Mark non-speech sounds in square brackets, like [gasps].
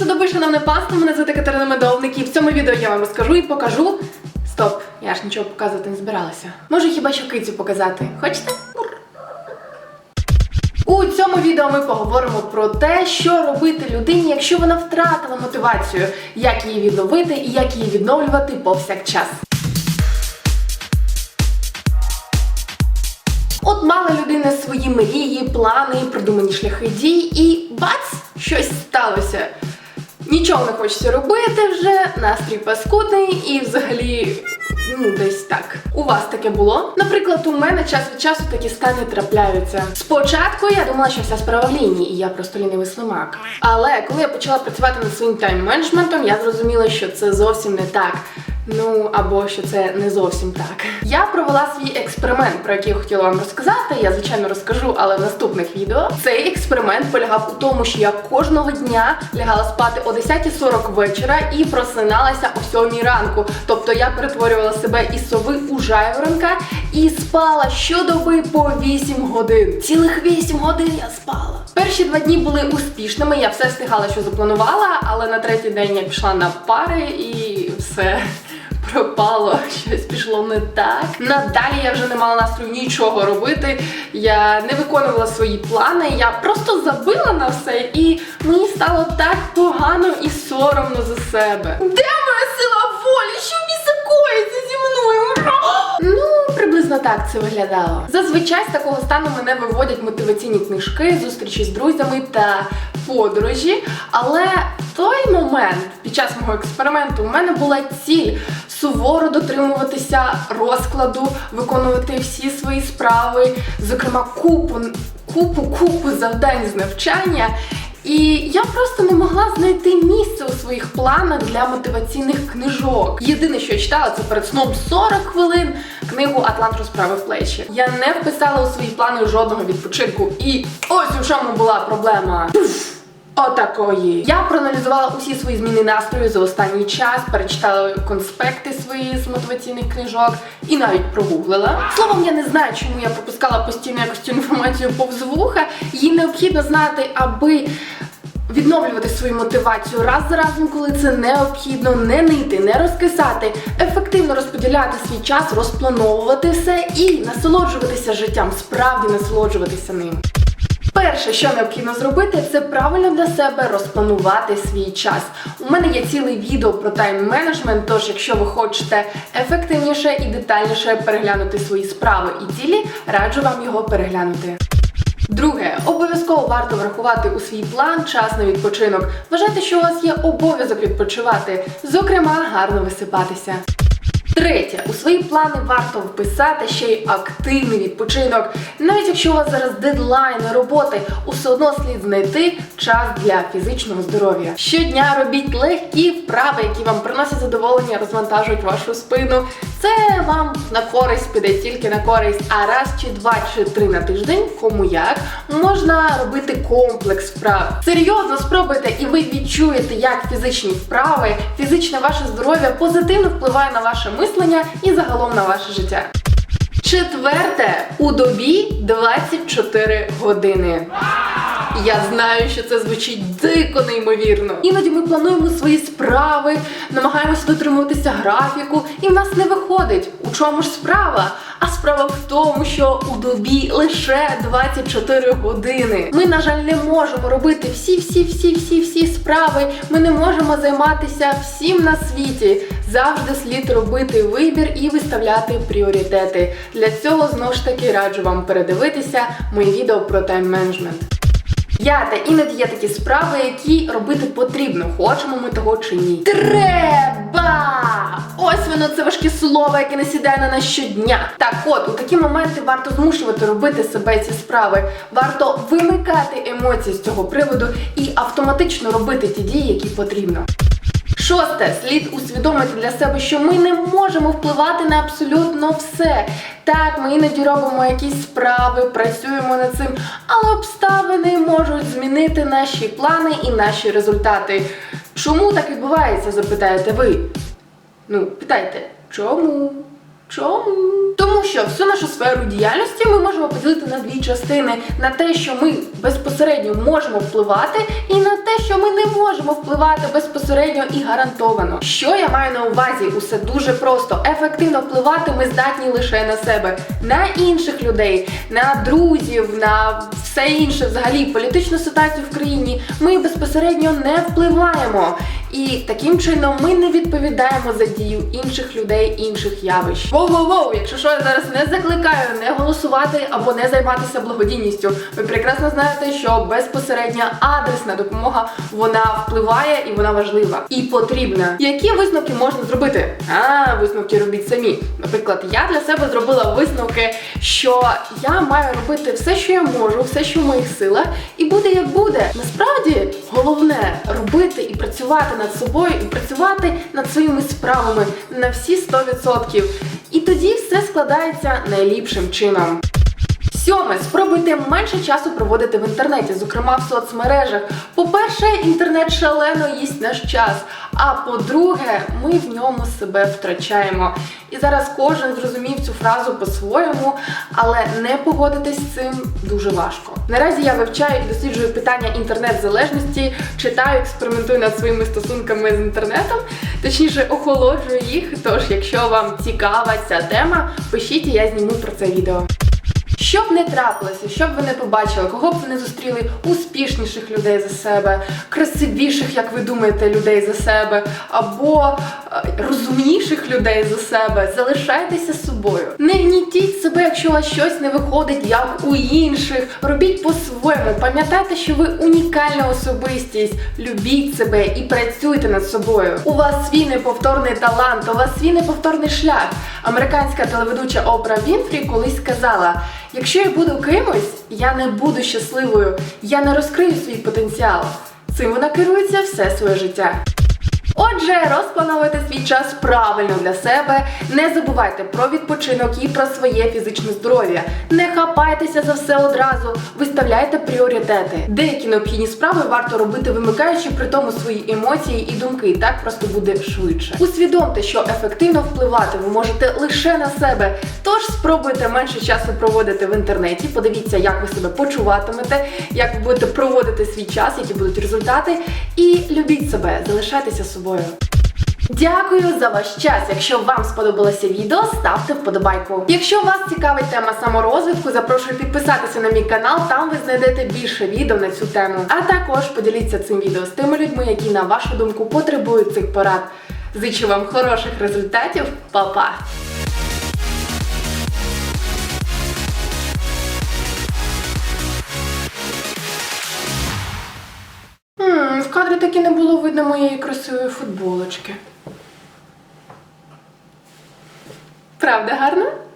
все добре, шановне панство, мене звати Катерина Медовник і в цьому відео я вам розкажу і покажу. Стоп, я ж нічого показувати не збиралася. Можу хіба що кицю показати. Хочете? У цьому відео ми поговоримо про те, що робити людині, якщо вона втратила мотивацію, як її відновити і як її відновлювати повсякчас. От мала людина свої мрії, плани, придумані шляхи дій, і бац, щось сталося. Нічого не хочеться робити вже, настрій паскудний і взагалі. Ну, десь так. У вас таке було? Наприклад, у мене час від часу такі стани трапляються. Спочатку я думала, що вся справа в лінії, і я просто лінивий слимак. Але коли я почала працювати над своїм тайм-менеджментом, я зрозуміла, що це зовсім не так. Ну або що це не зовсім так. Я провела свій експеримент, про який я хотіла вам розказати. Я звичайно розкажу, але в наступних відео. Цей експеримент полягав у тому, що я кожного дня лягала спати о 10.40 вечора і просиналася о 7 ранку. Тобто я перетворювала себе із сови у жайворонка і спала щодоби по 8 годин. Цілих 8 годин я спала. Перші два дні були успішними. Я все встигала, що запланувала, але на третій день я пішла на пари і все пропало, [laughs] щось пішло не так. Надалі я вже не мала настрою нічого робити. Я не виконувала свої плани. Я просто забила на все, і мені стало так погано і соромно за себе. Де моя сила волі? Що біса коїться зі мною? [gasps] Ну, приблизно так це виглядало. Зазвичай з такого стану мене виводять мотиваційні книжки, зустрічі з друзями та подорожі. Але в той момент, під час мого експерименту, у мене була ціль суворо дотримуватися розкладу, виконувати всі свої справи, зокрема, купу, купу, купу завдань з навчання. І я просто не могла знайти місце у своїх планах для мотиваційних книжок. Єдине, що я читала, це перед сном 40 хвилин книгу Атлант розправив плечі. Я не вписала у свої плани жодного відпочинку. І ось у чому була проблема. Пф! Отакої. Я проаналізувала усі свої зміни настрою за останній час, перечитала конспекти свої з мотиваційних книжок і навіть прогуглила. Словом, я не знаю, чому я пропускала постійно якось цю інформацію повз вуха. Її необхідно знати, аби. Відновлювати свою мотивацію раз за разом, коли це необхідно, не нити, не розкисати, ефективно розподіляти свій час, розплановувати все і насолоджуватися життям, справді насолоджуватися ним. Перше, що необхідно зробити, це правильно для себе розпланувати свій час. У мене є ціле відео про тайм-менеджмент, тож якщо ви хочете ефективніше і детальніше переглянути свої справи і цілі, раджу вам його переглянути. Друге, обов'язково варто врахувати у свій план час на відпочинок. Вважайте, що у вас є обов'язок відпочивати, зокрема, гарно висипатися. Третє, у свої плани варто вписати ще й активний відпочинок. Навіть якщо у вас зараз дедлайни роботи, усе одно слід знайти час для фізичного здоров'я. Щодня робіть легкі вправи, які вам приносять задоволення, розвантажують вашу спину. Це вам на користь піде тільки на користь. А раз чи два чи три на тиждень, кому як, можна робити комплекс вправ. Серйозно спробуйте, і ви відчуєте, як фізичні вправи, фізичне ваше здоров'я позитивно впливає на ваше мислення і загалом на ваше життя. Четверте, у добі 24 години. Я знаю, що це звучить дико неймовірно. Іноді ми плануємо свої справи, намагаємося дотримуватися графіку, і в нас не виходить. У чому ж справа? А справа в тому, що у добі лише 24 години. Ми, на жаль, не можемо робити всі, всі, всі, всі, всі справи. Ми не можемо займатися всім на світі. Завжди слід робити вибір і виставляти пріоритети. Для цього знову ж таки раджу вам передивитися моє відео про тайм-менеджмент. П'яте, іноді є такі справи, які робити потрібно, хочемо ми того чи ні. Треба! Ось воно це важке слово, яке не сідає на нас щодня. Так от, у такі моменти варто змушувати робити себе ці справи. Варто вимикати емоції з цього приводу і автоматично робити ті дії, які потрібно. Шосте, слід усвідомити для себе, що ми не можемо впливати на абсолютно все. Так, ми іноді робимо якісь справи, працюємо над цим, але обставини можуть змінити наші плани і наші результати. Чому так відбувається, запитаєте ви? Ну, питайте, чому? Чому? Тому що всю нашу сферу діяльності ми можемо поділити на дві частини: на те, що ми безпосередньо можемо впливати, і на те, що ми не можемо впливати безпосередньо і гарантовано. Що я маю на увазі? Усе дуже просто. Ефективно впливати ми здатні лише на себе, на інших людей, на друзів, на все інше, взагалі політичну ситуацію в країні. Ми безпосередньо не впливаємо. І таким чином ми не відповідаємо за дію інших людей, інших явищ. Воу-воу-воу, якщо що, я зараз не закликаю не голосувати або не займатися благодійністю. Ви прекрасно знаєте, що безпосередня адресна допомога вона впливає і вона важлива і потрібна. Які висновки можна зробити? А, висновки робіть самі. Наприклад, я для себе зробила висновки, що я маю робити все, що я можу, все, що в моїх силах, і буде як буде. Насправді головне робити і працювати над собою, і працювати над своїми справами на всі 100%. І тоді все складається найліпшим чином. Сьоме, спробуйте менше часу проводити в інтернеті, зокрема в соцмережах. По-перше, інтернет шалено їсть наш час. А по-друге, ми в ньому себе втрачаємо. І зараз кожен зрозумів цю фразу по-своєму, але не погодитись з цим дуже важко. Наразі я вивчаю і досліджую питання інтернет-залежності, читаю, експериментую над своїми стосунками з інтернетом, точніше охолоджую їх. Тож, якщо вам цікава ця тема, пишіть, і я зніму про це відео. Що б не трапилося, що б ви не побачили, кого б ви не зустріли успішніших людей за себе, красивіших, як ви думаєте, людей за себе, або е, розумніших людей за себе, залишайтеся собою. Не гнітіть себе, якщо у вас щось не виходить, як у інших. Робіть по-своєму. Пам'ятайте, що ви унікальна особистість. Любіть себе і працюйте над собою. У вас свій неповторний талант, у вас свій неповторний шлях. Американська телеведуча Опра Вінфрі колись сказала: якщо я буду кимось, я не буду щасливою, я не розкрию свій потенціал. Цим вона керується все своє життя. Отже, розплановуйте свій час правильно для себе. Не забувайте про відпочинок і про своє фізичне здоров'я. Не хапайтеся за все одразу, виставляйте пріоритети. Деякі необхідні справи варто робити, вимикаючи при тому свої емоції і думки. Так просто буде швидше. Усвідомте, що ефективно впливати ви можете лише на себе. Тож спробуйте менше часу проводити в інтернеті. Подивіться, як ви себе почуватимете, як ви будете проводити свій час, які будуть результати. І любіть себе, залишайтеся собою. Дякую за ваш час. Якщо вам сподобалося відео, ставте вподобайку. Якщо вас цікавить тема саморозвитку, запрошую підписатися на мій канал. Там ви знайдете більше відео на цю тему. А також поділіться цим відео з тими людьми, які на вашу думку потребують цих порад. Зичу вам хороших результатів. Па-па! Таки не було видно моєї красивої футболочки. Правда гарно?